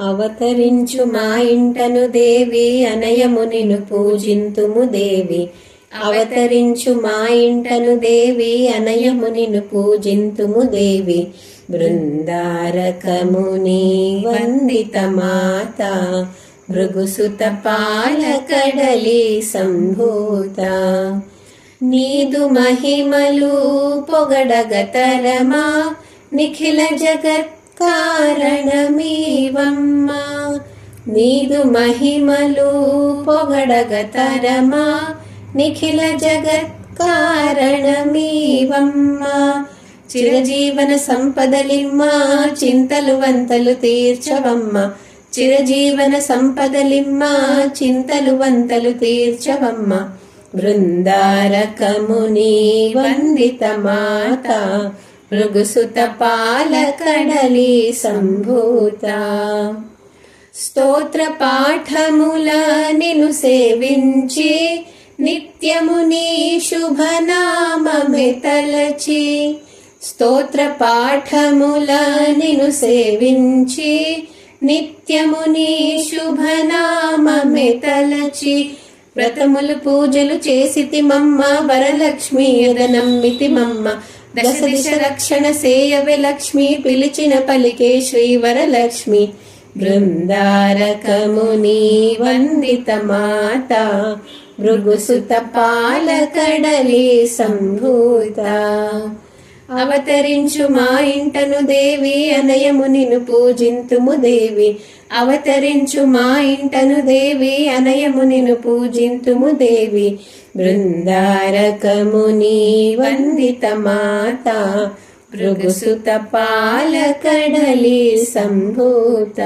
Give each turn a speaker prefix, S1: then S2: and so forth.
S1: అవతరించు మా ఇంటను దేవి అనయమునిను పూజింతుము దేవి. అవతరించు మా ఇంటను దేవి అనయమునిను పూజింతుము దేవి. బృందారకముని వందిత మాత భృగుసుత పాలకడలి సంభూత. నీదు మహిమలు పొగడగతరమా నిఖిల జగత్ కారణమీవమ్మా నీదు మహిమలు పొగడగతరమా నిఖిల జగత్ కారణమీవమ్మ. చిరజీవన సంపదలిమ్మ చింతలు వంతలు తీర్చవమ్మ. చిరజీవన సంపదలిమ్మ చింతలు వంతలు తీర్చవమ్మ. బృందారకముని వందిత మాత భృగుసుత పాలకడలి సంభూత. స్తోత్ర పాఠముల నిను సేవించి నిత్యము నీ శుభనామమే తలచి స్తోత్ర పాఠముల నిను సేవించి నిత్యము నీ శుభనామమే తలచి వ్రతములు పూజలు చేసితి మమ్మ వరలక్ష్మి నమ్మితి మమ్మ దశ దిశ రక్షణ సేయవే లక్ష్మి పిలిచిన పలికే శ్రీవరలక్ష్మి. బృందారకముని వందిత మాత భృగుసుత పాలకడలి సంభూత. అవతరించు మా ఇంటను దేవి అనయము నిన్ను పూజింతుము దేవి. అవతరించు మా ఇంటను దేవి అనయము నిన్ను పూజింతుము దేవి. బృందారకముని వందిత మాత భృగుసుత పాలకడలి సంభూత.